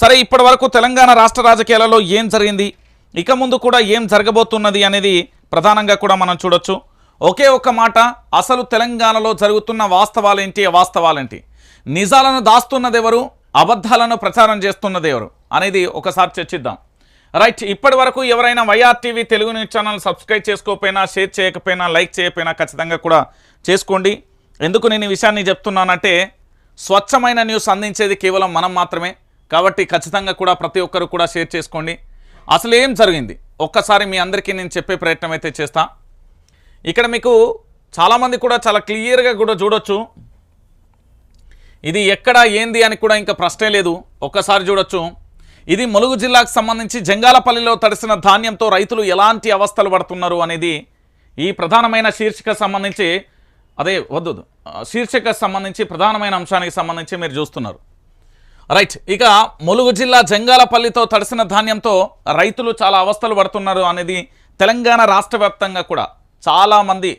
సరే ఇప్పటి వరకు తెలంగాణ రాష్ట్ర రాజకీయాలలో ఏం జరిగింది? ఇక ముందు కూడా ఏం జరగబోతున్నది అనేది ప్రధానంగా కూడా మనం చూడొచ్చు. ఒకే ఒక్క మాట అసలు తెలంగాణలో జరుగుతున్న వాస్తవాలేంటి అవాస్తవాలేంటి? నిజాలను దాస్తున్నదెవరు? అబద్ధాలను ప్రచారం చేస్తున్నదెవరు? అనేది ఒకసారి చర్చిద్దాం. రైట్ ఇప్పటి వరకు ఎవరైనా YR TV Telugu news channel subscribe చేసుకోకపోయినా share చేయకపోయినా లైక్ చేయకపోయినా ఖచ్చితంగా కూడా చేసుకోండి. ఎందుకు నేను ఈ విషయాన్ని చెప్తున్నానంటే స్వచ్ఛమైన న్యూస్ అందించేది కేవలం మనం మాత్రమే. కాబట్టి ఖచ్చితంగా కూడా ప్రతి ఒక్కరు కూడా షేర్ చేసుకోండి. అసలు ఏం జరిగింది? ఒక్కసారి మీ అందరికీ నేను చెప్పే ప్రయత్నం అయితే చేస్తా. ఇక్కడ మీకు చాలామంది కూడా చాలా క్లియర్గా కూడా చూడొచ్చు. ఇది ఎక్కడ ఏంది అని కూడా ఇంకా ప్రశ్నే లేదు. ఒక్కసారి చూడొచ్చు. ఇది ములుగు జిల్లాకు సంబంధించి జంగాలపల్లిలో తడిసిన ధాన్యంతో రైతులు ఎలాంటి అవస్థలు పడుతున్నారు అనేది ఈ ప్రధానమైన శీర్షిక సంబంధించి అదే వద్దు శీర్షిక సంబంధించి ప్రధానమైన అంశానికి సంబంధించి మీరు చూస్తున్నారు. రైట్ ఇక ములుగు జిల్లా జంగాలపల్లితో తడిసిన ధాన్యంతో రైతులు చాలా అవస్థలు పడుతున్నారు అనేది తెలంగాణ రాష్ట్ర వ్యాప్తంగా కూడా చాలామంది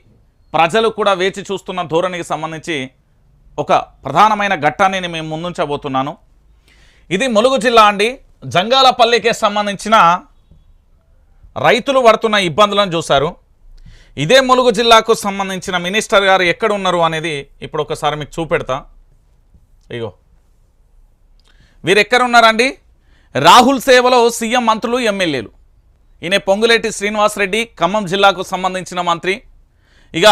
ప్రజలు కూడా వేచి చూస్తున్న ధోరణికి సంబంధించి ఒక ప్రధానమైన ఘట్టాన్ని నేను మేము ముందుంచబోతున్నాను. ఇది ములుగు జిల్లా అండి. జంగాలపల్లికి సంబంధించిన రైతులు పడుతున్న ఇబ్బందులను చూశారు. ఇదే ములుగు జిల్లాకు సంబంధించిన మినిస్టర్ గారు ఎక్కడ ఉన్నారు అనేది ఇప్పుడు ఒకసారి మీకు చూపెడతా. ఇగో. వీరు రాహుల్ సేవలో సీఎం మంత్రులు ఎమ్మెల్యేలు. ఈయన పొంగులేటి శ్రీనివాసరెడ్డి ఖమ్మం జిల్లాకు సంబంధించిన మంత్రి. ఇక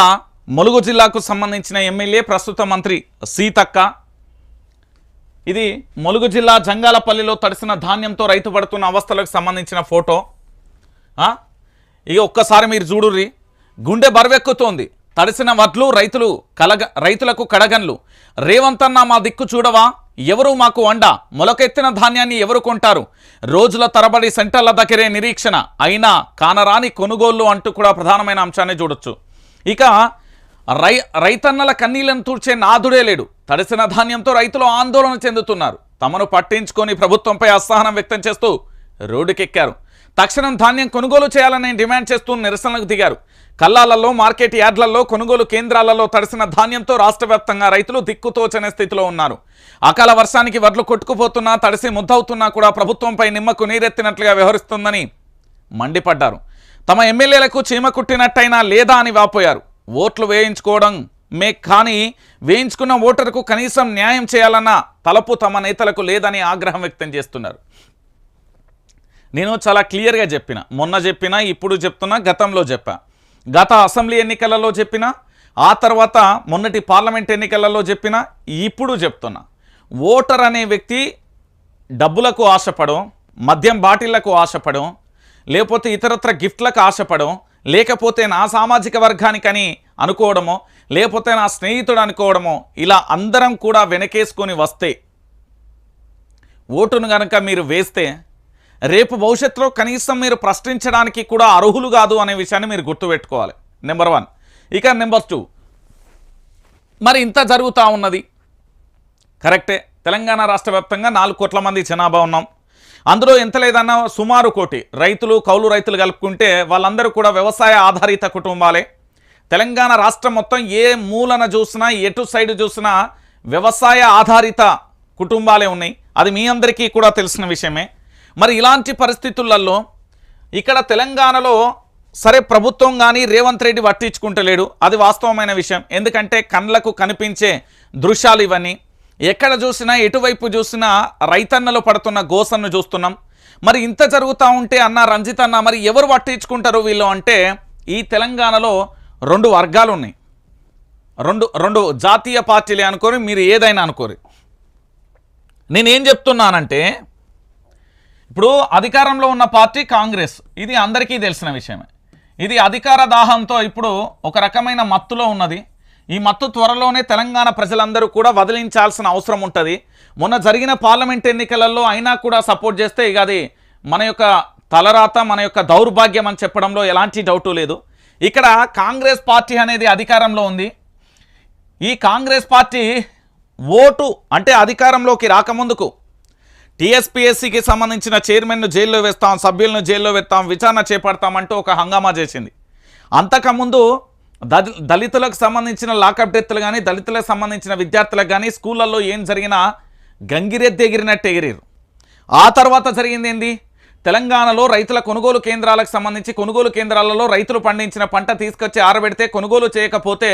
ములుగు జిల్లాకు సంబంధించిన ఎమ్మెల్యే ప్రస్తుత మంత్రి సీతక్క. ఇది ములుగు జిల్లా జంగాలపల్లిలో తడిసిన ధాన్యంతో రైతు పడుతున్న అవస్థలకు సంబంధించిన ఫోటో. ఇక ఒక్కసారి మీరు చూడుర్రి. గుండె బరువెక్కుతోంది. తడిసిన వడ్లు రైతులు కలగ రైతులకు కడగన్లు. రేవంతన్న మా దిక్కు చూడవా? ఎవరు మాకు వండ మొలకెత్తిన ధాన్యాన్ని ఎవరు కొంటారు? రోజుల తరబడి సెంటర్ల దగ్గరే నిరీక్షణ. అయినా కానరాని కొనుగోళ్ళు అంటూ కూడా ప్రధానమైన అంశాన్ని చూడొచ్చు. ఇక రై రైతన్నల కన్నీళ్ళను తూర్చే నాదుడే లేడు. తడిసిన ధాన్యంతో రైతులు ఆందోళన చెందుతున్నారు. తమను పట్టించుకొని ప్రభుత్వంపై అసహనం వ్యక్తం చేస్తూ రోడ్డుకెక్కారు. తక్షణం ధాన్యం కొనుగోలు చేయాలని డిమాండ్ చేస్తూ నిరసనలకు దిగారు. కల్లాలలో మార్కెట్ యార్డ్లలో కొనుగోలు కేంద్రాలలో తడిసిన ధాన్యంతో రాష్ట్ర వ్యాప్తంగా రైతులు దిక్కుతోచనే స్థితిలో ఉన్నారు. అకాల వర్షానికి వడ్లు కొట్టుకుపోతున్నా తడిసి ముద్దవుతున్నా కూడా ప్రభుత్వంపై నిమ్మకు నీరెత్తినట్లుగా వ్యవహరిస్తుందని మండిపడ్డారు. తమ ఎమ్మెల్యేలకు చీమ కుట్టినట్టయినా లేదా అని వాపోయారు. ఓట్లు వేయించుకోవడం మే కానీ వేయించుకున్న ఓటర్కు కనీసం న్యాయం చేయాలన్న తలపు తమ నేతలకు లేదని ఆగ్రహం వ్యక్తం చేస్తున్నారు. నేను చాలా క్లియర్గా చెప్పిన మొన్న చెప్పిన ఇప్పుడు చెప్తున్నా గతంలో చెప్పా. గత అసెంబ్లీ ఎన్నికలలో చెప్పిన ఆ తర్వాత మొన్నటి పార్లమెంట్ ఎన్నికలలో చెప్పిన ఇప్పుడు చెప్తున్నా. ఓటర్ అనే వ్యక్తి డబ్బులకు ఆశపడం మద్యం బాటిళ్ళకు ఆశపడం లేకపోతే ఇతరత్ర గిఫ్ట్లకు ఆశపడం లేకపోతే నా సామాజిక వర్గానికని అనుకోవడమో లేకపోతే నా స్నేహితుడు అనుకోవడమో ఇలా అందరం కూడా వెనకేసుకొని వస్తే ఓటును కనుక మీరు వేస్తే రేపు భవిష్యత్తులో కనీసం మీరు ప్రశ్నించడానికి కూడా అర్హులు కాదు అనే విషయాన్ని మీరు గుర్తుపెట్టుకోవాలి. నెంబర్ వన్ ఇక నెంబర్ టూ మరి ఇంత జరుగుతూ ఉన్నది. కరెక్టే తెలంగాణ రాష్ట్ర వ్యాప్తంగా నాలుగు కోట్ల మంది జనాభా ఉన్నాం. అందులో ఎంత లేదన్నా సుమారు కోటి రైతులు కౌలు రైతులు కలుపుకుంటే వాళ్ళందరూ కూడా వ్యవసాయ ఆధారిత కుటుంబాలే. తెలంగాణ రాష్ట్రం మొత్తం ఏ మూలన చూసినా ఎటు సైడ్ చూసినా వ్యవసాయ ఆధారిత కుటుంబాలే ఉన్నాయి. అది మీ అందరికీ కూడా తెలిసిన విషయమే. మరి ఇలాంటి పరిస్థితులలో ఇక్కడ తెలంగాణలో సరే ప్రభుత్వం కానీ రేవంత్ రెడ్డి పట్టించుకుంటలేడు. అది వాస్తవమైన విషయం. ఎందుకంటే కండ్లకు కనిపించే దృశ్యాలు ఇవన్నీ. ఎక్కడ చూసినా ఎటువైపు చూసినా రైతన్నలు పడుతున్న గోసన్ను చూస్తున్నాం. మరి ఇంత జరుగుతూ ఉంటే అన్న రంజిత్ అన్న మరి ఎవరు పట్టించుకుంటారు వీళ్ళు అంటే ఈ తెలంగాణలో రెండు వర్గాలు ఉన్నాయి రెండు రెండు జాతీయ పార్టీలే అనుకోని మీరు ఏదైనా అనుకోరు. నేనేం చెప్తున్నానంటే ఇప్పుడు అధికారంలో ఉన్న పార్టీ కాంగ్రెస్. ఇది అందరికీ తెలిసిన విషయమే. ఇది అధికార దాహంతో ఇప్పుడు ఒక రకమైన మత్తులో ఉన్నది. ఈ మత్తు త్వరలోనే తెలంగాణ ప్రజలందరూ కూడా వదిలించాల్సిన అవసరం ఉంటుంది. మొన్న జరిగిన పార్లమెంట్ ఎన్నికలలో అయినా కూడా సపోర్ట్ చేస్తే ఇక అది మన యొక్క తలరాత మన యొక్క దౌర్భాగ్యం అని చెప్పడంలో ఎలాంటి డౌటు లేదు. ఇక్కడ కాంగ్రెస్ పార్టీ అనేది అధికారంలో ఉంది. ఈ కాంగ్రెస్ పార్టీ ఓటు అంటే అధికారంలోకి రాకముందుకు టీఎస్పీఎస్సీకి సంబంధించిన చైర్మన్ను జైల్లో వేస్తాం సభ్యులను జైల్లో వేస్తాం విచారణ చేపడతామంటూ ఒక హంగామా చేసింది. అంతకుముందు దళితులకు సంబంధించిన లాకప్ డెత్లు కానీ దళితులకు సంబంధించిన విద్యార్థులకు కానీ స్కూళ్ళల్లో ఏం జరిగినా గంగిరెద్ది ఎగిరినట్టు ఎగిరిరు ఆ తర్వాత జరిగింది ఏంది? తెలంగాణలో రైతుల కొనుగోలు కేంద్రాలకు సంబంధించి కొనుగోలు కేంద్రాలలో రైతులు పండించిన పంట తీసుకొచ్చి ఆరబెడితే కొనుగోలు చేయకపోతే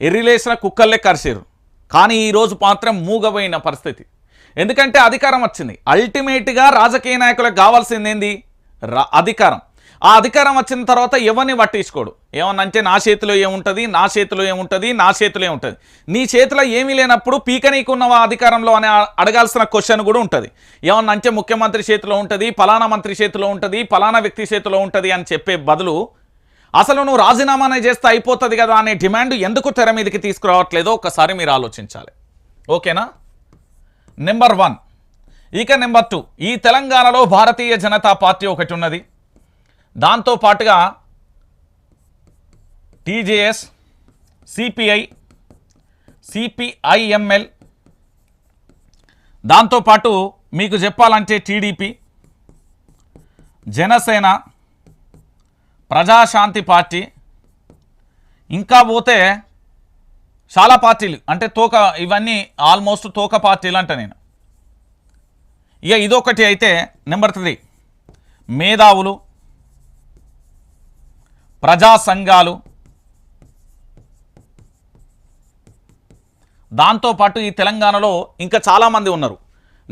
ఎర్రిలేసిన కుక్కల్లే కరిచారు కానీ ఈరోజు మాత్రం మూగబోయిన పరిస్థితి. ఎందుకంటే అధికారం వచ్చింది. అల్టిమేట్గా రాజకీయ నాయకులకు కావాల్సింది ఏంది రా అధికారం. ఆ అధికారం వచ్చిన తర్వాత ఎవరిని పట్టించుకోడు? ఏమన్నంటే నా చేతిలో ఏముంటుంది? నా చేతిలో ఏముంటుంది? నా చేతిలో ఏముంటుంది? నీ చేతిలో ఏమీ లేనప్పుడు పీక నీకున్నవా అధికారంలో అని అడగాల్సిన క్వశ్చన్ కూడా ఉంటుంది. ఏమన్నంటే ముఖ్యమంత్రి చేతిలో ఉంటుంది ఫలానా మంత్రి చేతిలో ఉంటుంది ఫలానా వ్యక్తి చేతిలో ఉంటుంది అని చెప్పే బదులు అసలు నువ్వు రాజీనామానే చేస్తే అయిపోతుంది కదా అనే డిమాండ్ ఎందుకు తెర మీదకి తీసుకురావట్లేదో ఒకసారి మీరు ఆలోచించాలి. ఓకేనా? Number one. ఇక నెంబర్ టూ. ఈ తెలంగాణలో భారతీయ జనతా పార్టీ ఒకటి ఉన్నది. దాంతో పాటుగా టీజేఎస్ సిపిఐ సిపిఐఎంఎల్. దాంతోపాటు మీకు చెప్పాలంటే టీడీపీ జనసేన ప్రజాశాంతి పార్టీ. ఇంకా పోతే చాలా పార్టీలు అంటే తోక ఇవన్నీ ఆల్మోస్ట్ తోక పార్టీలు అంట నేను. ఇక ఇదొకటి అయితే నెంబర్ త్రీ మేధావులు ప్రజా సంఘాలు. దాంతోపాటు ఈ తెలంగాణలో ఇంకా చాలామంది ఉన్నారు.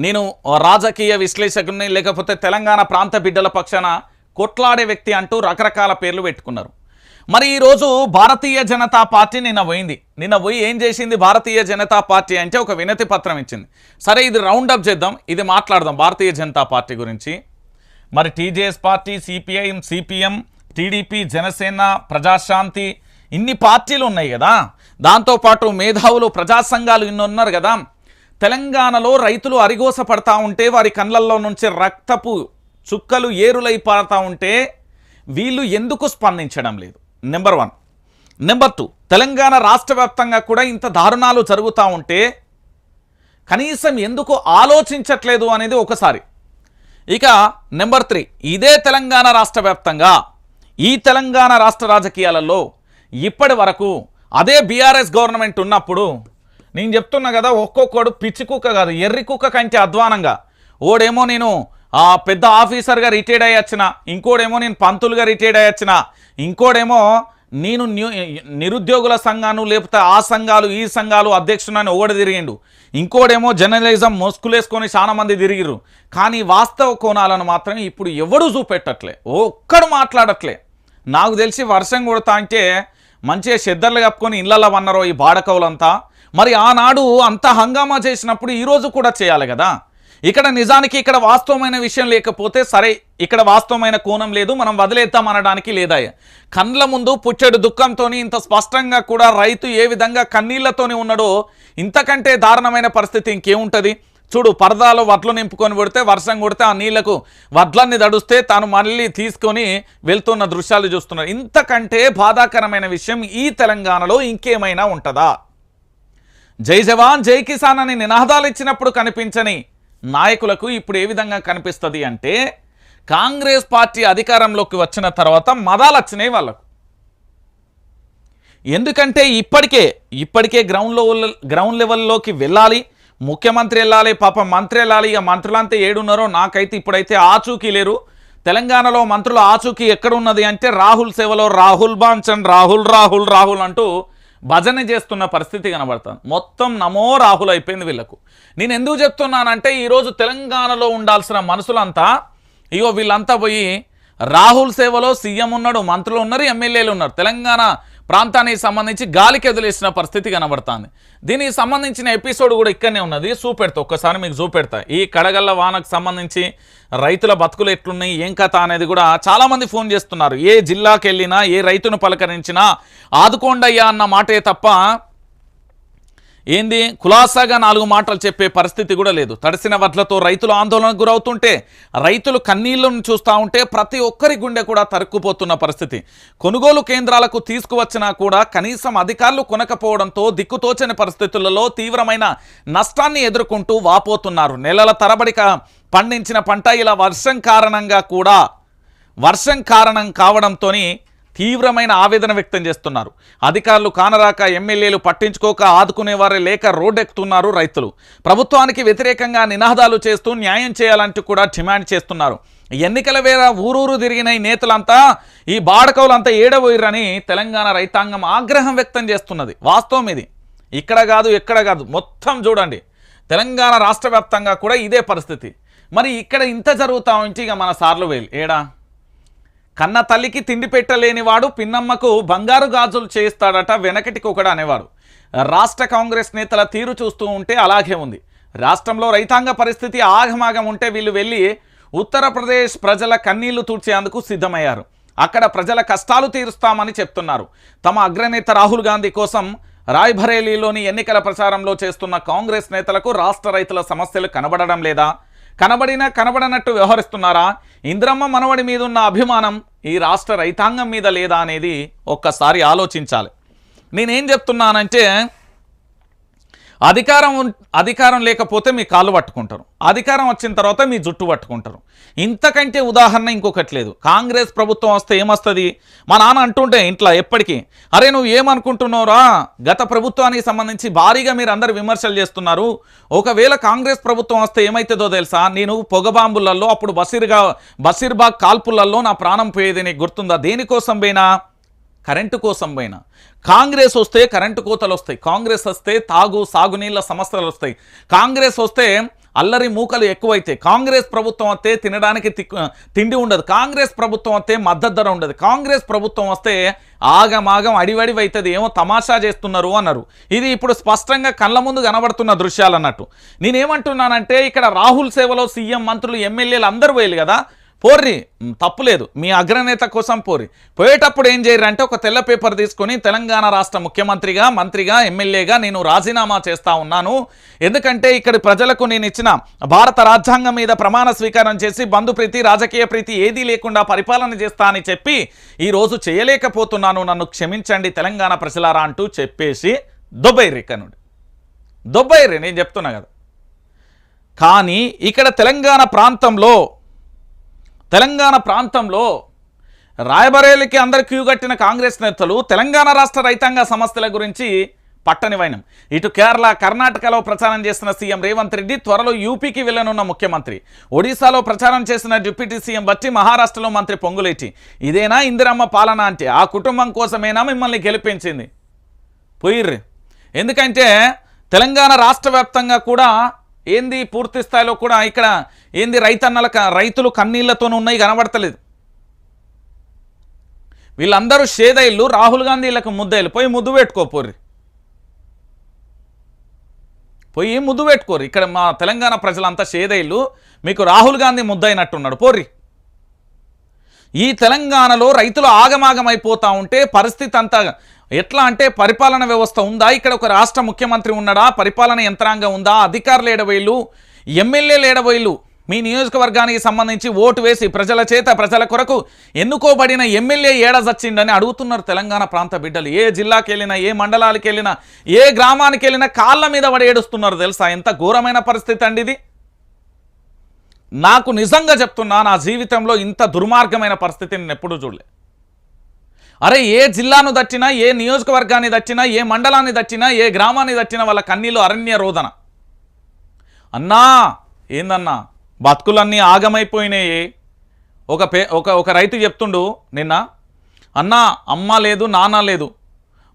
నేను రాజకీయ విశ్లేషకుని లేకపోతే తెలంగాణ ప్రాంత బిడ్డల పక్షాన కొట్లాడే వ్యక్తి అంటూ రకరకాల పేర్లు పెట్టుకున్నారు. మరి ఈరోజు భారతీయ జనతా పార్టీ నిన్న పోయింది. నిన్న పోయి ఏం చేసింది భారతీయ జనతా పార్టీ అంటే ఒక వినతి పత్రం ఇచ్చింది. సరే ఇది రౌండ్ అప్ చేద్దాం. ఇది మాట్లాడదాం భారతీయ జనతా పార్టీ గురించి. మరి TJS party CPIM CPM TDP Janasena Prajashanti ఇన్ని పార్టీలు ఉన్నాయి కదా. దాంతోపాటు మేధావులు ప్రజా సంఘాలు ఇన్ని ఉన్నారు కదా. తెలంగాణలో రైతులు అరిగోస పడతా ఉంటే వారి కళ్ళల్లో నుంచి రక్తపు చుక్కలు ఏరులై పారుతూ ఉంటే వీళ్ళు ఎందుకు స్పందించడం లేదు? Number one number two Telangana రాష్ట్ర వ్యాప్తంగా కూడా ఇంత దారుణాలు జరుగుతూ ఉంటే కనీసం ఎందుకు ఆలోచించట్లేదు అనేది ఒకసారి. ఇక నెంబర్ త్రీ ఇదే తెలంగాణ రాష్ట్ర వ్యాప్తంగా ఈ తెలంగాణ రాష్ట్ర రాజకీయాలలో ఇప్పటి వరకు అదే బీఆర్ఎస్ గవర్నమెంట్ ఉన్నప్పుడు నేను చెప్తున్నా కదా ఒక్కొక్కడు పిచ్చి కుక్క కాదు ఎర్రి కుక్క కంటే అధ్వానంగా. ఓడేమో నేను పెద్ద ఆఫీసర్గా రిటైర్డ్ అయ్యొచ్చిన ఇంకోడేమో నేను పంతులుగా రిటైర్డ్ అయ్యొచ్చిన ఇంకోడేమో నేను న్యూ నిరుద్యోగుల సంఘాను లేకపోతే ఆ సంఘాలు ఈ సంఘాలు అధ్యక్షుడని ఒకటి తిరిగిండు. ఇంకోడేమో జర్నలిజం మొస్కులేసుకొని చాలా మంది తిరిగిరు కానీ వాస్తవ కోణాలను మాత్రం ఇప్పుడు ఎవడూ చూపెట్టట్లే. ఒక్కడు మాట్లాడట్లే. నాకు తెలిసి వర్షం కొడతా అంటే మంచిగా చెద్దర్లు కప్పుకొని ఇళ్ళల్లో వన్నారో ఈ బాడకవులంతా. మరి ఆనాడు అంత హంగామా చేసినప్పుడు ఈరోజు కూడా చేయాలి కదా? ఇక్కడ నిజానికి ఇక్కడ వాస్తవమైన విషయం లేకపోతే సరే ఇక్కడ వాస్తవమైన కోణం లేదు మనం వదిలేద్దాం అనడానికి లేదా? కండ్ల ముందు పుచ్చడు దుఃఖంతో ఇంత స్పష్టంగా కూడా రైతు ఏ విధంగా కన్నీళ్ళతోనే ఉన్నాడో ఇంతకంటే దారుణమైన పరిస్థితి ఇంకేముంటుంది? చూడు పరదాలో వడ్లు నింపుకొని పడితే వర్షం కొడితే ఆ నీళ్ళకు వడ్లన్నీ దడుస్తే తాను మళ్ళీ తీసుకొని వెళ్తున్న దృశ్యాలు చూస్తున్నారు. ఇంతకంటే బాధాకరమైన విషయం ఈ తెలంగాణలో ఇంకేమైనా ఉంటుందా? జై జవాన్ జై కిసాన్ అని నినాదాలు ఇచ్చినప్పుడు కనిపించని నాయకులకు ఇప్పుడు ఏ విధంగా కనిపిస్తుంది అంటే కాంగ్రెస్ పార్టీ అధికారంలోకి వచ్చిన తర్వాత మదాలు వచ్చినాయి వాళ్ళకు. ఎందుకంటే ఇప్పటికే ఇప్పటికే గ్రౌండ్ లెవెల్ గ్రౌండ్ లెవెల్లోకి వెళ్ళాలి ముఖ్యమంత్రి వెళ్ళాలి పాప మంత్రి వెళ్ళాలి ఇక మంత్రులంతా ఏడున్నారో నాకైతే ఇప్పుడైతే ఆచూకీ లేరు. తెలంగాణలో మంత్రులు ఆచూకీ ఎక్కడున్నది అంటే రాహుల్ సేవలో రాహుల్ బాంచన్ రాహుల్ రాహుల్ రాహుల్ అంటూ భజన చేస్తున్న పరిస్థితి కనబడుతుంది మొత్తం నమో రాహుల్ అయిపోయింది వీళ్ళకు. నేను ఎందుకు చెప్తున్నానంటే ఈరోజు తెలంగాణలో ఉండాల్సిన మనుషులంతా ఇగో వీళ్ళంతా పోయి రాహుల్ సేవలో సీఎం ఉన్నాడు మంత్రులు ఉన్నారు ఎమ్మెల్యేలు ఉన్నారు. తెలంగాణ ప్రాంతానికి సంబంధించి గాలికి వదిలేసిన పరిస్థితి కనబడుతుంది. దీనికి సంబంధించిన ఎపిసోడ్ కూడా ఇక్కడనే ఉన్నది. చూపెడతా ఒక్కసారి మీకు చూపెడతా ఈ కడగల్ల వానకు సంబంధించి రైతుల బతుకులు ఎట్లున్నాయి ఏం కథ అనేది కూడా చాలామంది ఫోన్ చేస్తున్నారు. ఏ జిల్లాకి వెళ్ళినా ఏ రైతును పలకరించినా ఆదుకోండయ్యా అన్న మాటే తప్ప ఏంది? కులాసాగా నాలుగు మాటలు చెప్పే పరిస్థితి కూడా లేదు. తడిసిన వడ్లతో రైతులు ఆందోళనకు గురవుతుంటే రైతులు కన్నీళ్ళను చూస్తూ ఉంటే ప్రతి ఒక్కరి గుండె కూడా తరుక్కుపోతున్న పరిస్థితి. కొనుగోలు కేంద్రాలకు తీసుకువచ్చినా కూడా కనీసం అధికారులు కొనకపోవడంతో దిక్కుతోచని పరిస్థితులలో తీవ్రమైన నష్టాన్ని ఎదుర్కొంటూ వాపోతున్నారు. నెలల తరబడిక పండించిన పంట ఇలా వర్షం కారణంగా కూడా వర్షం కారణం కావడంతో తీవ్రమైన ఆవేదన వ్యక్తం చేస్తున్నారు. అధికారులు కానరాక ఎమ్మెల్యేలు పట్టించుకోక ఆదుకునేవారే లేక రోడ్డెక్కుతున్నారు రైతులు. ప్రభుత్వానికి వ్యతిరేకంగా నినాదాలు చేస్తూ న్యాయం చేయాలంటూ కూడా డిమాండ్ చేస్తున్నారు. ఎన్నికల వేళ ఊరూరు తిరిగిన ఈ నేతలంతా ఈ బాడకవులంతా ఏడబోయిరని తెలంగాణ రైతాంగం ఆగ్రహం వ్యక్తం చేస్తున్నది. వాస్తవం ఇది. ఇక్కడ కాదు ఎక్కడ కాదు మొత్తం చూడండి. తెలంగాణ రాష్ట్ర వ్యాప్తంగా కూడా ఇదే పరిస్థితి. మరి ఇక్కడ ఇంత జరుగుతా ఉంటే ఇక మన సార్లు వేలు. ఏడా? కన్న తల్లికి తిండి పెట్టలేని వాడు పిన్నమ్మకు బంగారు గాజులు చేస్తాడట వెనకటికి ఒకడు అనేవారు రాష్ట్ర కాంగ్రెస్ నేతల తీరు చూస్తూ ఉంటే అలాగే ఉంది. రాష్ట్రంలో రైతాంగ పరిస్థితి ఆగమాగం ఉంటే వీళ్ళు వెళ్ళి ఉత్తరప్రదేశ్ ప్రజల కన్నీళ్ళు తూడ్చేందుకు సిద్ధమయ్యారు. అక్కడ ప్రజల కష్టాలు తీరుస్తామని చెప్తున్నారు. తమ అగ్రనేత రాహుల్ గాంధీ కోసం రాయ్బరేలీలోని ఎన్నికల ప్రచారంలో చేస్తున్న కాంగ్రెస్ నేతలకు రాష్ట్ర రైతుల సమస్యలు కనబడడం లేదా? కనబడినా కనబడనట్టు వ్యవహరిస్తున్నారా? ఇంద్రమ్మ మనవడి మీద ఉన్న అభిమానం ఈ రాష్ట్ర రైతాంగం మీద లేదా అనేది ఒక్కసారి ఆలోచించాలి. నేనేం చెప్తున్నానంటే అధికారం అధికారం లేకపోతే మీ కాళ్ళు పట్టుకుంటారు. అధికారం వచ్చిన తర్వాత మీ జుట్టు పట్టుకుంటారు. ఇంతకంటే ఉదాహరణ ఇంకొకటి లేదు. కాంగ్రెస్ ప్రభుత్వం వస్తే ఏమొస్తుంది? మా నాన్న అంటుంటే ఇంట్లో ఎప్పటికీ అరే నువ్వు ఏమనుకుంటున్నావురా గత ప్రభుత్వానికి సంబంధించి భారీగా మీరు అందరు విమర్శలు చేస్తున్నారు. ఒకవేళ కాంగ్రెస్ ప్రభుత్వం వస్తే ఏమవుతుందో తెలుసా? నేను పొగబాంబులలో అప్పుడు బసీర్గా బసీర్బాగ్ కాల్పులలో నా ప్రాణం పోయేది నీకు గుర్తుందా? దేనికోసం పోయినా? కరెంటు కోసం పోయినా. కాంగ్రెస్ వస్తే కరెంటు కోతలు వస్తాయి. కాంగ్రెస్ వస్తే తాగు సాగునీళ్ళ సమస్యలు వస్తాయి. కాంగ్రెస్ వస్తే అల్లరి మూకలు ఎక్కువైతాయి. కాంగ్రెస్ ప్రభుత్వం వస్తే తినడానికి తిండి ఉండదు. కాంగ్రెస్ ప్రభుత్వం వస్తే మద్దతు ధర ఉండదు. కాంగ్రెస్ ప్రభుత్వం వస్తే ఆగమాగం అడివడివి అవుతుంది ఏమో తమాషా చేస్తున్నారు అన్నారు. ఇది ఇప్పుడు స్పష్టంగా కళ్ళ ముందు కనబడుతున్న దృశ్యాలు అన్నట్టు. నేనేమంటున్నానంటే ఇక్కడ రాహుల్ సేవలో సీఎం మంత్రులు ఎమ్మెల్యేలు అందరూ పోయారు కదా. పోర్రి తప్పులేదు మీ అగ్రనేత కోసం పోరి పోయేటప్పుడు ఏం చేయరు అంటే ఒక తెల్ల పేపర్ తీసుకొని తెలంగాణ రాష్ట్ర ముఖ్యమంత్రిగా మంత్రిగా ఎమ్మెల్యేగా నేను రాజీనామా చేస్తా ఉన్నాను. ఎందుకంటే ఇక్కడి ప్రజలకు నేను ఇచ్చిన భారత రాజ్యాంగం మీద ప్రమాణ స్వీకారం చేసి బంధు ప్రీతి రాజకీయ ప్రీతి ఏదీ లేకుండా పరిపాలన చేస్తా అని చెప్పి ఈరోజు చేయలేకపోతున్నాను. నన్ను క్షమించండి తెలంగాణ ప్రజలారా అంటూ చెప్పేసి దొబ్బైర్రి కనుడు. దొబ్బైర్రి నేను చెప్తున్నా కదా. కానీ ఇక్కడ తెలంగాణ ప్రాంతంలో తెలంగాణ ప్రాంతంలో రాయబరేలికి అందరు క్యూ కట్టిన కాంగ్రెస్ నేతలు తెలంగాణ రాష్ట్ర రైతాంగ సమస్యల గురించి పట్టనివైనం ఇటు కేరళ కర్ణాటకలో ప్రచారం చేసిన సీఎం రేవంత్ రెడ్డి త్వరలో యూపీకి వెళ్ళనున్న ముఖ్యమంత్రి. ఒడిశాలో ప్రచారం చేసిన డిప్యూటీ సీఎం బట్టి మహారాష్ట్రలో మంత్రి పొంగులేటి. ఇదేనా ఇందిరమ్మ పాలన అంటే? ఆ కుటుంబం కోసమేనా మిమ్మల్ని గెలిపించింది? పోయిర్రి. ఎందుకంటే తెలంగాణ రాష్ట్ర వ్యాప్తంగా కూడా ఏంది పూర్తి స్థాయిలో కూడా ఇక్కడ ఏంది రైతన్నల రైతులు కన్నీళ్ళతో ఉన్నాయి కనబడతలేదు. వీళ్ళందరూ షేదైళ్ళు రాహుల్ గాంధీ వీళ్ళకి ముద్దయిలు పోయి ముద్దు పెట్టుకోపోర్రి పోయి ముద్దు పెట్టుకోరు ఇక్కడ మా తెలంగాణ ప్రజలంతా షేదైళ్ళు మీకు రాహుల్ గాంధీ ముద్దయినట్టున్నాడు పోర్రి. ఈ తెలంగాణలో రైతులు ఆగమాగమైపోతా ఉంటే పరిస్థితి అంతా ఎట్లా అంటే పరిపాలన వ్యవస్థ ఉందా? ఇక్కడ ఒక రాష్ట్ర ముఖ్యమంత్రి ఉన్నాడా? పరిపాలన యంత్రాంగం ఉందా? అధికారులు ఏడవైలు ఎమ్మెల్యేలు ఏడవైలు మీ నియోజకవర్గానికి సంబంధించి ఓటు వేసి ప్రజల చేత ప్రజల కొరకు ఎన్నుకోబడిన ఎమ్మెల్యే ఏడజచ్చిండని అడుగుతున్నారు తెలంగాణ ప్రాంత బిడ్డలు. ఏ జిల్లాకి వెళ్ళినా ఏ మండలానికి వెళ్ళినా ఏ గ్రామానికి వెళ్ళినా కాళ్ళ మీద పడి ఏడుస్తున్నారు తెలుసా? ఎంత ఘోరమైన పరిస్థితి అండి ఇది. నాకు నిజంగా చెప్తున్నా నా జీవితంలో ఇంత దుర్మార్గమైన పరిస్థితిని నేను ఎప్పుడూ చూడలే. అరే ఏ జిల్లాను దట్టినా ఏ నియోజకవర్గాన్ని దట్టినా ఏ మండలాన్ని దట్టినా ఏ గ్రామాన్ని దట్టినా వాళ్ళ కన్నీళ్ళు అరణ్య రోదన. అన్నా ఏందన్నా? బతుకులన్నీ ఆగమైపోయినాయి. ఒక పే ఒక ఒక రైతు చెప్తుండు నిన్న అన్నా అమ్మ లేదు నాన్న లేదు.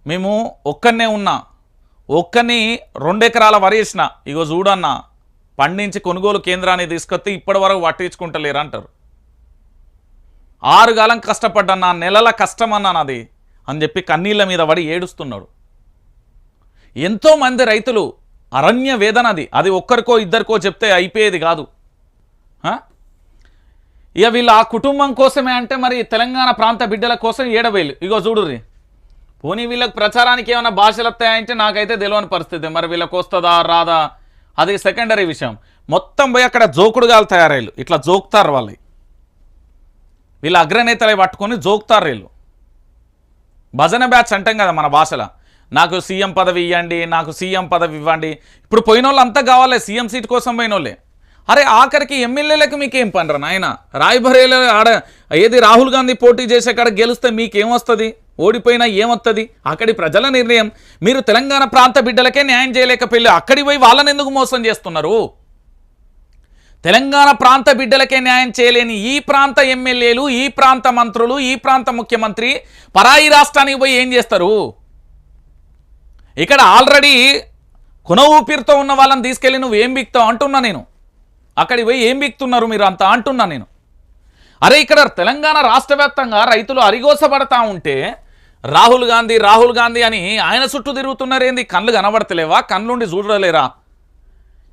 మేము ఒక్కనే ఉన్నా. ఒక్కని రెండెకరాల వరేసిన ఇగో చూడన్నా పండించి కొనుగోలు కేంద్రాన్ని తీసుకొస్తే ఇప్పటి వరకు పట్టించుకుంటలేరు అంటారు. ఆరు కాలం కష్టపడ్డన్నా నెలల కష్టం అన్నాను అది అని చెప్పి కన్నీళ్ళ మీద పడి ఏడుస్తున్నాడు. ఎంతోమంది రైతులు అరణ్య వేదన అది. అది ఒక్కరికో ఇద్దరికో చెప్తే అయిపోయేది కాదు. ఇక వీళ్ళు ఆ కుటుంబం కోసమే అంటే మరి తెలంగాణ ప్రాంత బిడ్డల కోసం ఏడవేలు ఇగో చూడుర్రి. పోనీ వీళ్ళకి ప్రచారానికి ఏమైనా భాషలు వస్తాయంటే నాకైతే తెలియని పరిస్థితి. మరి వీళ్ళకి వస్తుందా రాదా? అది సెకండరీ విషయం. మొత్తం పోయి అక్కడ జోకుడుగాలు తయారయ్యారు. ఇట్లా జోకుతారు వాళ్ళు. వీళ్ళ అగ్రనేతలే పట్టుకొని జోకుతారు వీళ్ళు. భజన బ్యాచ్ అంటాం కదా మన భాషలో. నాకు సీఎం పదవి ఇవ్వండి నాకు సీఎం పదవి ఇవ్వండి. ఇప్పుడు పోయిన వాళ్ళు అంతా కావాలి సీఎం సీట్ కోసం పోయిన వాళ్ళే అరే ఆఖరికి ఎమ్మెల్యేలకు మీకేం పనరా నాయన? రాయబరేలో ఆడ ఏది రాహుల్ గాంధీ పోటీ చేసే కాడ గెలిస్తే మీకేమొస్తుంది? ఓడిపోయినా ఏమొస్తుంది అక్కడి ప్రజల నిర్ణయం. మీరు తెలంగాణ ప్రాంత బిడ్డలకే న్యాయం చేయలేకపోయి అక్కడి పోయి వాళ్ళని ఎందుకు మోసం చేస్తున్నారు? తెలంగాణ ప్రాంత బిడ్డలకే న్యాయం చేయలేని ఈ ప్రాంత ఎమ్మెల్యేలు ఈ ప్రాంత మంత్రులు ఈ ప్రాంత ముఖ్యమంత్రి పరాయి రాష్ట్రానికి పోయి ఏం చేస్తారు? ఇక్కడ ఆల్రెడీ కొన ఊపిరితో ఉన్న వాళ్ళని తీసుకెళ్ళి నువ్వు ఏం బిక్తావు అంటున్నా నేను. అక్కడికి పోయి ఏం బిక్తున్నారు మీరు అంత అంటున్నా నేను. అరే ఇక్కడ తెలంగాణ రాష్ట్ర రైతులు అరిగోసపడతా ఉంటే రాహుల్ గాంధీ రాహుల్ గాంధీ అని ఆయన చుట్టూ తిరుగుతున్నారేంది కళ్ళు కనబడతలేవా? కళ్ళుండి చూడలేరా?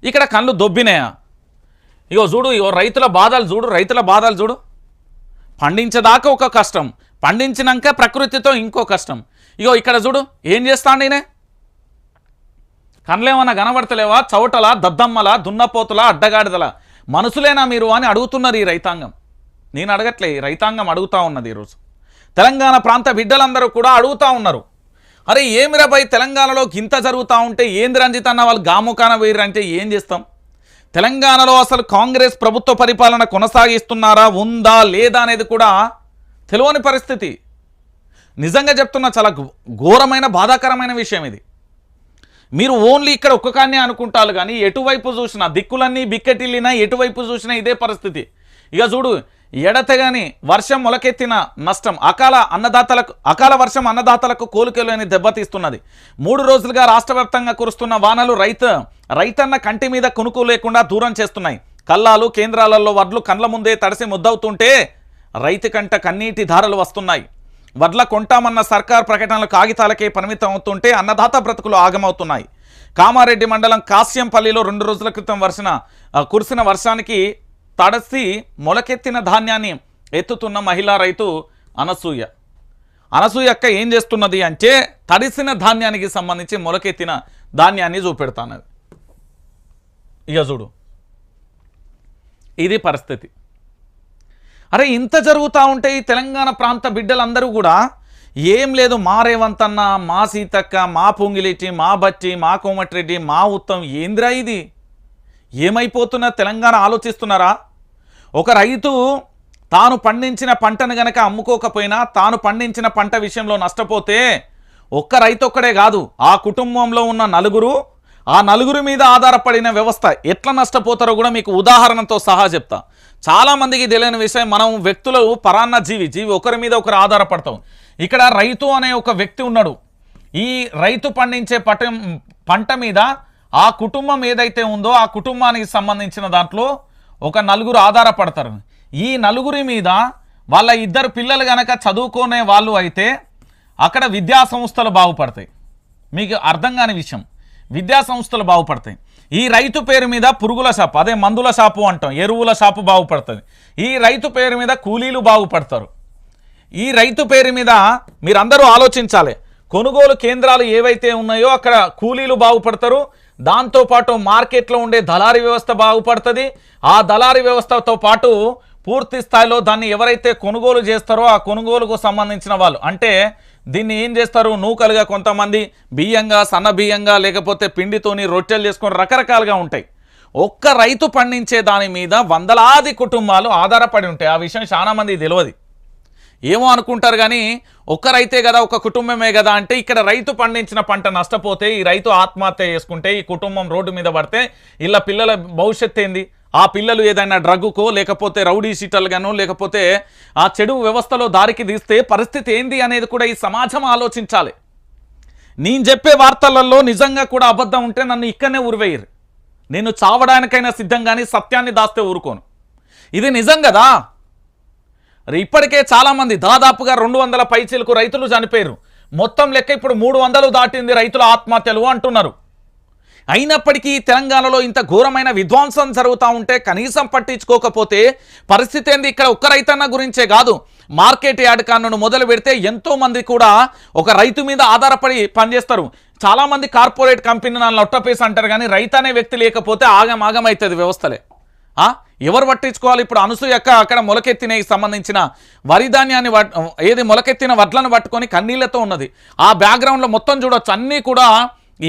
ఇక్కడ కళ్ళు దొబ్బినాయా? ఇగో చూడు ఇగో రైతుల బాధలు చూడు రైతుల బాధలు చూడు. పండించేదాకా ఒక కష్టం పండించినాక ప్రకృతితో ఇంకో కష్టం. ఇగో ఇక్కడ చూడు ఏం చేస్తాను నేనే కనలేమన్నా కనబడతలేవా? చౌటల దద్దమ్మల దున్నపోతుల అడ్డగాడిదల. మనసులేనా మీరు అని అడుగుతున్నారు ఈ రైతాంగం. నేను అడగట్లే ఈ రైతాంగం అడుగుతా ఉన్నది ఈరోజు. తెలంగాణ ప్రాంత బిడ్డలందరూ కూడా అడుగుతా ఉన్నారు. అరే ఏమిరా భయ్ తెలంగాణలో ఇంత జరుగుతూ ఉంటే ఏంది రంజిత్ అన్న వాళ్ళు గాముకాన వేయరంటే ఏం చేస్తాం? తెలంగాణలో అసలు కాంగ్రెస్ ప్రభుత్వ పరిపాలన కొనసాగిస్తున్నారా ఉందా లేదా అనేది కూడా తెలియని పరిస్థితి. నిజంగా చెప్తున్నా చాలా ఘో- ఘోరమైన బాధాకరమైన విషయం ఇది. మీరు ఓన్లీ ఇక్కడ ఒక్కకాన్నే అనుకుంటారు కానీ ఎటువైపు చూసినా దిక్కులన్నీ బిక్కెటిల్లినా ఎటువైపు చూసినా ఇదే పరిస్థితి. ఇక చూడు ఎడతెగని వర్షం మొలకెత్తిన నష్టం అకాల అన్నదాతలకు అకాల వర్షం అన్నదాతలకు కోలుకెలని దెబ్బతీస్తున్నది. మూడు రోజులుగా రాష్ట్ర కురుస్తున్న వానలు రైతు రైతన్న కంటి మీద కునుకు లేకుండా దూరం చేస్తున్నాయి. కల్లాలు కేంద్రాలలో వడ్లు కండ్ల ముందే తడిసి ముద్దవుతుంటే రైతు కంట కన్నీటి ధారలు వస్తున్నాయి. వడ్ల కొంటామన్న సర్కార్ ప్రకటనలు కాగితాలకే పరిమితం అవుతుంటే అన్నదాత బ్రతుకులు ఆగమవుతున్నాయి. కామారెడ్డి మండలం కాస్యంపల్లిలో రెండు రోజుల క్రితం వర్షన కురిసిన వర్షానికి తడసి మొలకెత్తిన ధాన్యాన్ని ఎత్తుతున్న మహిళా రైతు అనసూయ. అనసూయ అక్క ఏం చేస్తున్నది అంటే తడిసిన ధాన్యానికి సంబంధించి మొలకెత్తిన ధాన్యాన్ని చూపెడతానది. ఇక చూడు. ఇది పరిస్థితి. అరే ఇంత జరుగుతూ ఉంటే ఈ తెలంగాణ ప్రాంత బిడ్డలందరూ కూడా ఏం లేదు మా రేవంతన్న మా సీతక్క మా పొంగిలిటి మా బట్టి మా కోమటిరెడ్డి మా ఉత్తమ్ ఏందిరా ఇది? ఏమైపోతున్న? తెలంగాణ ఆలోచిస్తున్నారా? ఒక రైతు తాను పండించిన పంటను గనక అమ్ముకోకపోయినా తాను పండించిన పంట విషయంలో నష్టపోతే ఒక్క రైతు ఒక్కడే కాదు ఆ కుటుంబంలో ఉన్న నలుగురు ఆ నలుగురి మీద ఆధారపడిన వ్యవస్థ ఎట్లా నష్టపోతారో కూడా మీకు ఉదాహరణతో సహా చెప్తా. చాలామందికి తెలియని విషయం మనం వ్యక్తులు పరాన్న జీవి జీవి ఒకరి మీద ఒకరు ఆధారపడతాం. ఇక్కడ రైతు అనే ఒక వ్యక్తి ఉన్నాడు. ఈ రైతు పండించే పట పంట మీద ఆ కుటుంబం ఏదైతే ఉందో ఆ కుటుంబానికి సంబంధించిన దాంట్లో ఒక నలుగురు ఆధారపడతారు. ఈ నలుగురి మీద వాళ్ళ ఇద్దరు పిల్లలు కనుక చదువుకునే వాళ్ళు అయితే అక్కడ విద్యా సంస్థలు బాగుపడతాయి. మీకు అర్థం కాని విషయం. విద్యా సంస్థలు బాగుపడతాయి. ఈ రైతు పేరు మీద పురుగుల షాపు అదే మందుల షాపు అంటాం ఎరువుల షాపు బాగుపడుతుంది. ఈ రైతు పేరు మీద కూలీలు బాగుపడతారు. ఈ రైతు పేరు మీద మీరందరూ ఆలోచించాలి. కొనుగోలు కేంద్రాలు ఏవైతే ఉన్నాయో అక్కడ కూలీలు బాగుపడతారు. దాంతోపాటు మార్కెట్లో ఉండే దళారీ వ్యవస్థ బాగుపడుతుంది. ఆ దళారీ వ్యవస్థతో పాటు పూర్తి స్థాయిలో దాన్ని ఎవరైతే కొనుగోలు చేస్తారో ఆ కొనుగోలుకు సంబంధించిన వాళ్ళు అంటే దీన్ని ఏం చేస్తారు? నూకలుగా కొంతమంది బియ్యంగా సన్న బియ్యంగా లేకపోతే పిండితోని రొట్టెలు చేసుకొని రకరకాలుగా ఉంటాయి. ఒక్క రైతు పండించే దాని మీద వందలాది కుటుంబాలు ఆధారపడి ఉంటాయి. ఆ విషయం చాలామంది తెలియదు. ఏమో అనుకుంటారు కానీ ఒక్క రైతే కదా ఒక కుటుంబమే కదా అంటే ఇక్కడ రైతు పండించిన పంట నష్టపోతే ఈ రైతు ఆత్మహత్య చేసుకుంటే ఈ కుటుంబం రోడ్డు మీద పడితే ఇలా పిల్లల భవిష్యత్తు ఏంది? ఆ పిల్లలు ఏదైనా డ్రగ్గుకో లేకపోతే రౌడీ సీటల్గానో లేకపోతే ఆ చెడు వ్యవస్థలో దారికి తీస్తే పరిస్థితి ఏంది అనేది కూడా ఈ సమాజం ఆలోచించాలి. నేను చెప్పే వార్తలలో నిజంగా కూడా అబద్ధం ఉంటే నన్ను ఇక్కడనే ఉరివేయరు నేను చావడానికైనా సిద్ధంగాని సత్యాన్ని దాస్తే ఊరుకోను. ఇది నిజం కదా? ఇప్పటికే చాలామంది దాదాపుగా రెండు వందల పైచీలకు రైతులు చనిపోయారు మొత్తం లెక్క ఇప్పుడు మూడు వందలు దాటింది రైతుల ఆత్మహత్యలు అంటున్నారు. అయినప్పటికీ తెలంగాణలో ఇంత ఘోరమైన విధ్వంసం జరుగుతూ ఉంటే కనీసం పట్టించుకోకపోతే పరిస్థితి ఏంది? ఇక్కడ ఒక్క రైతన్న గురించే కాదు. మార్కెట్ యార్డ్ కానును మొదలు పెడితే ఎంతో మంది కూడా ఒక రైతు మీద ఆధారపడి పనిచేస్తారు. చాలా మంది కార్పొరేట్ కంపెనీ నన్ను లొట్టపేసి అంటారు కానీ రైతు అనే వ్యక్తి లేకపోతే ఆగం ఆగం అవుతుంది వ్యవస్థలే ఎవరు పట్టించుకోవాలి? ఇప్పుడు అనసూయక్క అక్కడ మొలకెత్తిన సంబంధించిన వరి ధాన్యాన్ని ఏది మొలకెత్తిన వడ్లను పట్టుకొని కన్నీళ్ళతో ఉన్నది. ఆ బ్యాక్గ్రౌండ్లో మొత్తం చూడొచ్చు. అన్నీ కూడా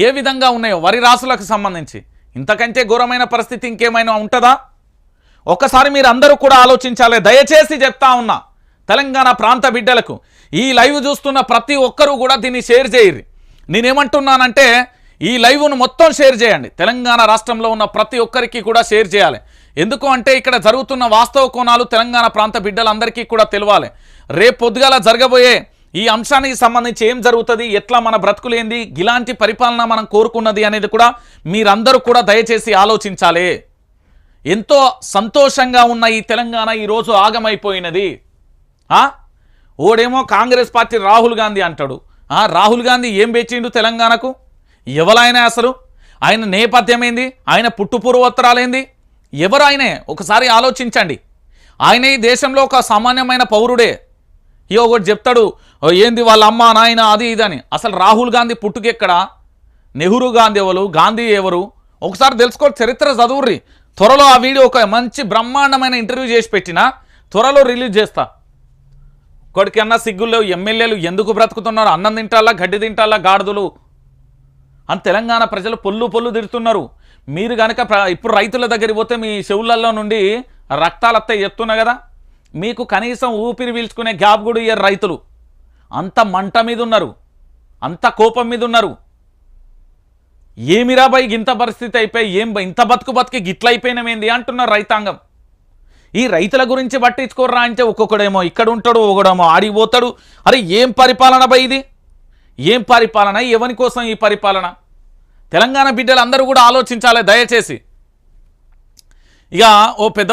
ఏ విధంగా ఉన్నాయో వరి రాసులకు సంబంధించి. ఇంతకంటే ఘోరమైన పరిస్థితి ఇంకేమైనా ఉంటుందా? ఒక్కసారి మీరు అందరూ కూడా ఆలోచించాలి. దయచేసి చెప్తా ఉన్నా తెలంగాణ ప్రాంత బిడ్డలకు ఈ లైవ్ చూస్తున్న ప్రతి ఒక్కరూ కూడా దీన్ని షేర్ చేయరు నేనేమంటున్నానంటే ఈ లైవ్ను మొత్తం షేర్ చేయండి. తెలంగాణ రాష్ట్రంలో ఉన్న ప్రతి ఒక్కరికి కూడా షేర్ చేయాలి. ఎందుకు అంటే ఇక్కడ జరుగుతున్న వాస్తవ కోణాలు తెలంగాణ ప్రాంత బిడ్డలందరికీ కూడా తెలవాలి రేపు పొద్దుగాల జరగబోయే ఈ అంశానికి సంబంధించి ఏం జరుగుతుంది ఎట్లా మన బ్రతుకులేంది ఇలాంటి పరిపాలన మనం కోరుకున్నది అనేది కూడా మీరందరూ కూడా దయచేసి ఆలోచించాలి. ఎంతో సంతోషంగా ఉన్న ఈ తెలంగాణ ఈరోజు ఆగమైపోయినది. ఆ? ఓడేమో కాంగ్రెస్ పార్టీ రాహుల్ గాంధీ అంటాడు. రాహుల్ గాంధీ ఏం పెంచిండు తెలంగాణకు? ఎవరైనా అసలు? ఆయన నేపథ్యం ఏంది ఆయన పుట్టుపూర్వోత్తరాలేంది? ఎవరు ఆయనే ఒకసారి ఆలోచించండి. ఆయన ఈ దేశంలో ఒక సామాన్యమైన పౌరుడే. ఈ ఒకటి చెప్తాడు ఏంది వాళ్ళ అమ్మ నాయన అది ఇది అని. అసలు రాహుల్ గాంధీ పుట్టుకెక్కడ? నెహ్రూ గాంధీ ఎవరు? గాంధీ ఎవరు? ఒకసారి తెలుసుకో చరిత్ర చదువుర్రి. త్వరలో ఆ వీడియో ఒక మంచి బ్రహ్మాండమైన ఇంటర్వ్యూ చేసి పెట్టిన త్వరలో రిలీజ్ చేస్తా. కొడుకన్నా సిగ్గుల్లో ఎమ్మెల్యేలు ఎందుకు బ్రతుకుతున్నారు? అన్నం తింటాలా గడ్డి తింటాలా గాడిదలు? అని తెలంగాణ ప్రజలు పొల్లు పొల్లు తిడుతున్నారు. మీరు కనుక ఇప్పుడు రైతుల దగ్గరికి పోతే మీ చెవులలో నుండి రక్తాలు వస్తాయి చెప్తున్నా కదా? మీకు కనీసం ఊపిరి పీల్చుకునే గ్యాప్ కూడా ఇయ్యారు రైతులు. అంత మంట మీద ఉన్నారు అంత కోపం మీద ఉన్నారు ఏమిరా బై ఇంత పరిస్థితి అయిపోయి ఏం ఇంత బతుకు బతికి గిట్ల అయిపోయినమేంది అంటున్నారు రైతాంగం. ఈ రైతుల గురించి పట్టించుకోర్రా అంటే ఒక్కొక్కడేమో ఇక్కడ ఉంటాడు ఒకడేమో ఆడిపోతాడు అరే ఏం పరిపాలన బై ఇది? ఏం పరిపాలన? ఎవరి కోసం ఈ పరిపాలన? తెలంగాణ బిడ్డలు అందరూ కూడా ఆలోచించాలి దయచేసి. ఇక ఓ పెద్ద